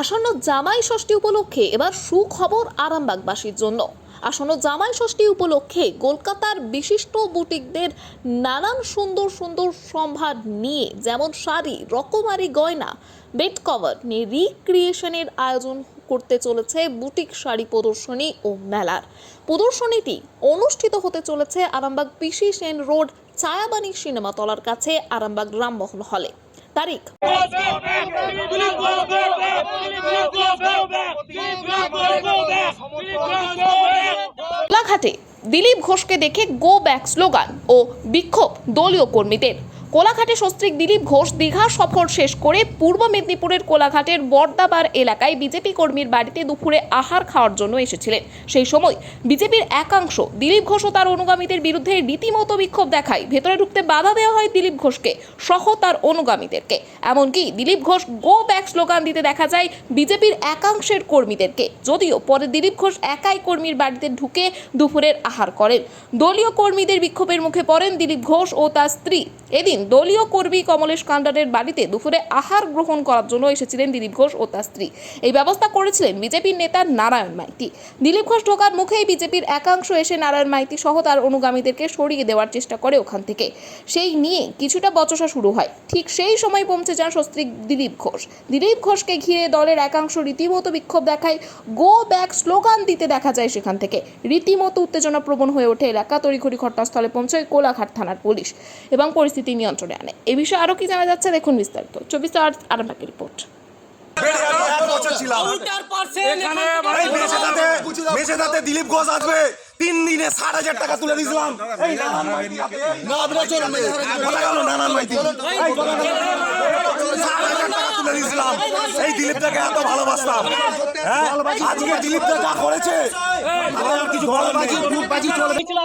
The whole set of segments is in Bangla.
আসন্ন জামাই ষষ্ঠী উপলক্ষে এবার সুখবর আরামবাগবাসীর জন্য। আসন্ন জামাই ষষ্ঠী উপলক্ষে কলকাতার বিশিষ্ট বুটিকদের নানান সুন্দর সুন্দর সম্ভার নিয়ে যেমন শাড়ি, রকমারি গয়না, বেড কভার নিয়ে রিক্রিয়েশনের আয়োজন করতে চলেছে বুটিক শাড়ি প্রদর্শনী ও মেলার। প্রদর্শনীটি অনুষ্ঠিত হতে চলেছে আরামবাগ পিসি সেন রোড ছায়াবাণী সিনেমাতলার কাছে আরামবাগ রামমোহন হলে। তারিখ। কোলাঘাটে দিলীপ ঘোষকে দেখে গো ব্যাক স্লোগান ও বিক্ষোভ দলীয় কর্মীদের। কোলাঘাটে সস্ত্রীক দিলীপ ঘোষ দীঘা সফর শেষ করে পূর্ব মেদিনীপুরের কোলাঘাটের বর্দাবার এলাকায় বিজেপি কর্মীর বাড়িতে দুপুরে আহার খাওয়ার জন্য এসেছিলেন। সেই সময় বিজেপির একাংশ দিলীপ ঘোষ ও তার অনুগামীদের বিরুদ্ধে রীতিমতো বিক্ষোভ দেখায়। ভেতরে ঢুকতে বাধা দেওয়া হয় দিলীপ ঘোষকে সহ তার অনুগামীদেরকে। এমনকি Dilip Ghosh go back slogan দিতে দেখা যায় বিজেপির একাংশের কর্মীদেরকে। যদিও পরে দিলীপ ঘোষ একাই কর্মীর বাড়িতে ঢুকে দুপুরের আহার করেন। দলীয় কর্মীদের বিক্ষোভের মুখে পড়েন দিলীপ ঘোষ ও তার স্ত্রী। এদিন দলীয় কর্মী কমলেশ কান্ডারের বাড়িতে দুপুরে আহার গ্রহণ করার জন্য এসেছিলেন দিলীপ ঘোষ ও তার স্ত্রী। এই ব্যবস্থা করেছিলেন বিজেপির নেতা নারায়ণ মাইতি। দিলীপ ঘোষ ঢোকার মুখেই বিজেপির একাংশ এসে নারায়ণ মাইতি সহ তার অনুগামীদেরকে সরিয়ে দেওয়ার চেষ্টা করে ওখান থেকে। সেই নিয়ে কিছুটা বচসা শুরু হয়। ঠিক সেই সময় পৌঁছে যান সস্ত্রীক দিলীপ ঘোষ। দিলীপ ঘোষকে ঘিরে দলের একাংশ রীতিমতো বিক্ষোভ দেখায়। গো ব্যাক স্লোগান দিতে দেখা যায় সেখান থেকে। রীতিমতো উত্তেজনা প্রবণ হয়ে ওঠে এলাকা। তড়িঘড়ি ঘটনাস্থলে পৌঁছয় কোলাঘাট থানার পুলিশ। এবং পরিস্থিতি নিয়ন্ত্রণে আনে। এ বিষয়ে আরও কি জানা যাচ্ছে? দেখুন বিস্তারিত। চব্বিশ আর আরামবাগের রিপোর্ট দিলীপ ঘোষ আসবে। তিন দিনে ষাট হাজার টাকা তুলে দিয়েছিলাম। নানান মাইতি এই কথা গেল। ষাট হাজার টাকা তুলে দিয়েছিলাম এই দিলীপটাকে এত ভালোবাসতাম। হ্যাঁ? আজকে দিলীপটা যা করেছে আমার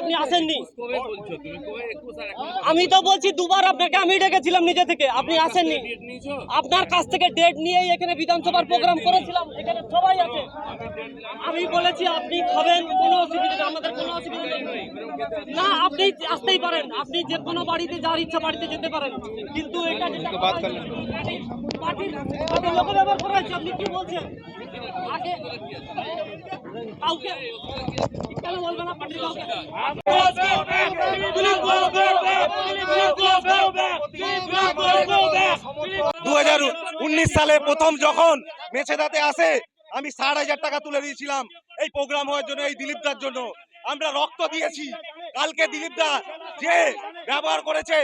আপনি আসেননি। আমি তো বলছি দুবার আপনাকে আমি ডেকেছিলাম নিজে থেকে। আপনি আসেননি। আপনার কাছ থেকে ডেট নিয়েই এখানে বিধানসভার প্রোগ্রাম করেছিলাম। এখানে সবাই আছে। আমি বলেছি আপনি খাবেন কোনো অসুবিধা নেই। আমাদের কোনো অসুবিধা নেই। না আপনি আসতেই পারেন। আপনি যে কোনো বাড়িতে যার ইচ্ছা বাড়িতে যেতে পারেন। কিন্তু এটা যেটা পার্টির কাউকে? উনিশ সালে প্রথম যখন মেছেদাতে আসে, আমি ষাট হাজার টাকা তুলে দিয়েছিলাম এই প্রোগ্রাম হওয়ার জন্য, এই দিলীপদার জন্য। আমরা রক্ত দিয়েছি। কালকে দিলীপদা যে ব্যবহার করেছে,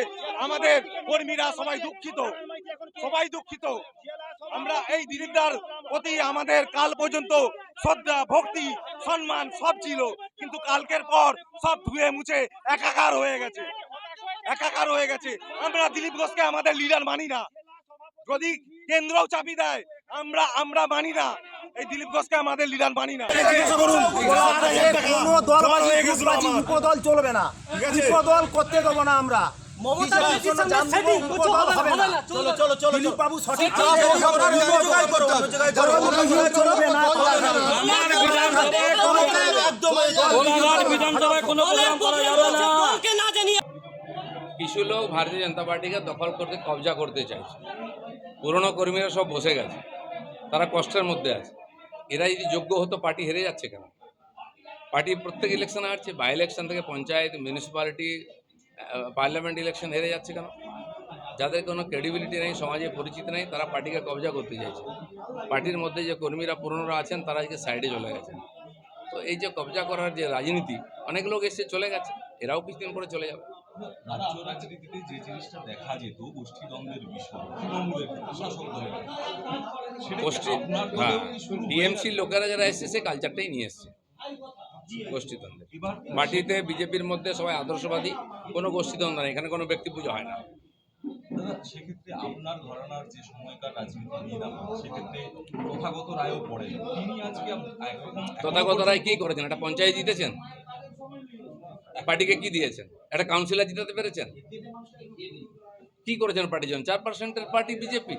আমাদের কর্মীরা সবাই দুঃখিত। সবাই দুঃখিত। আমরা এই দিলীপদার প্রতি আমাদের কাল পর্যন্ত শ্রদ্ধা ভক্তি সম্মান সব ছিল। কিন্তু কালকের পর সব ধুয়ে মুছে একাকার হয়ে গেছে। একাকার হয়ে গেছে। আমরা দিলীপ ঘোষকে আমাদের লিডার মানি না। যদি কেন্দ্রও চাপি দেয় আমরা আমরা মানি না। এই দিলীপ ঘোষকে আমাদের লিডার মানি না। কোনো দল হয়ে চলবে না। ঠিক আছে? করতে দেবো না আমরা। মমতা চলো, চলো, চলো, দিলীপ বাবু সঠিক কিছু লোক ভারতীয় জনতা পার্টিকে দখল করতে কবজা করতে চাইছে পুরনো কর্মীরা সব বসে গেছে তারা কষ্টের মধ্যে আছে এরা যদি যোগ্য হতো পার্টি হেরে যাচ্ছে কেন পার্টি প্রত্যেক ইলেকশন হারছে বাই ইলেকশন থেকে পঞ্চায়েত মিউনিসিপ্যালিটি পার্লামেন্ট ইলেকশন হেরে যাচ্ছে কেন? যাদের কোনো ক্রেডিবিলিটি নেই সমাজে পরিচিত নেই তারা পার্টিকে কবজা করতে চাইছে। পার্টির মধ্যে যে কর্মীরা পুরনোরা আছেন তারা আজকে সাইডে চলে গেছেন। তো এই যে কবজা করার যে রাজনীতি অনেক লোক এসে চলে গেছে এরাও কিছুদিন পরে চলে যাবে। রাজ্য রাজনীতিতে যে জিনিসটা দেখা যেত গোষ্ঠীদ্বন্দ্বের বিষয় গোষ্ঠী হ্যাঁ দলেও টিএমসির লোকেরা যারা এসছে সে কালচারটাই নিয়ে এসছে। গোষ্ঠীদ্বন্দ্বে। পার্টিতে বিজেপির মধ্যে সবাই আদর্শবাদী কোনো গোষ্ঠীদ্বন্দ্ব নেই এখানে কোনো ব্যক্তি পুজো হয় না। সেক্ষেত্রে আপনার ঘরানার যে সময়কার রাজনীতি নিয়ে সেক্ষেত্রে তথাগত রায়ও পড়ে তিনি আজকে তথাগত রায় কি করেছেন? একটা পঞ্চায়েত জিতেছেন? পার্টিকে কি দিয়েছেন? একটা কাউন্সিলর জিতাতে পেরেছেন? কি করেছেন পার্টির জন্য চার পার্সেন্টের পার্টি বিজেপি।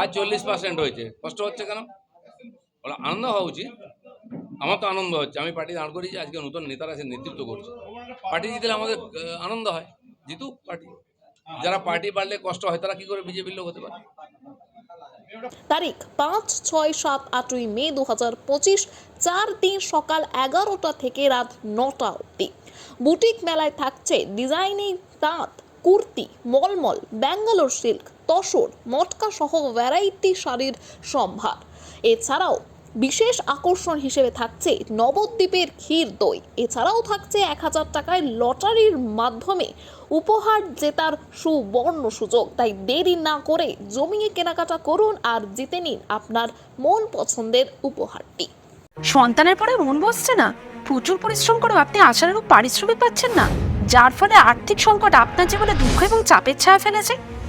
আজ চল্লিশ পার্সেন্ট হয়েছে। কষ্ট হচ্ছে কেন? আনন্দ হওয়া উচিত। আমার তো আনন্দ হচ্ছে। আমি পার্টি দাঁড় করেছি আজকে নতুন নেতারা এসে নেতৃত্ব করছে। পার্টি জিতলে আমাদের আনন্দ হয়। জিতুক পার্টি। যারা পার্টি বাড়লে কষ্ট হয়, তারা কি করে বিজেপির লোক হতে পারে? তারিখ পাঁচ, ছয়, সাত, আটই মে দু হাজার পঁচিশ, চার দিন সকাল এগারোটা থেকে রাত নটা অবধি। বুটিক মেলায় থাকছে ডিজাইনিং তাঁত, কুর্তি, মলমল, ব্যাঙ্গালোর সিল্ক, তসর মটকা সহ ভ্যারাইটি শাড়ির সম্ভার। এছাড়াও বিশেষ আকর্ষণ হিসেবে থাকছে নবদ্বীপের ক্ষীর দই। এছাড়াও থাকছে এক হাজার টাকায় লটারির মাধ্যমে উপহার জেতার সুবর্ণ সুযোগ। তাই দেরি না করে জমিয়ে কেনাকাটা করুন আর জিতে নিন আপনার মন পছন্দের উপহারটি। সন্তানের পরে মন বসছে না। প্রচুর পরিশ্রম করেও আপনি আশানুরূপ পারিশ্রমিক পাচ্ছেন না। যার ফলে আর্থিক সংকট আপনার জীবনে দুঃখ এবং চাপের ছায়া ফেলেছে।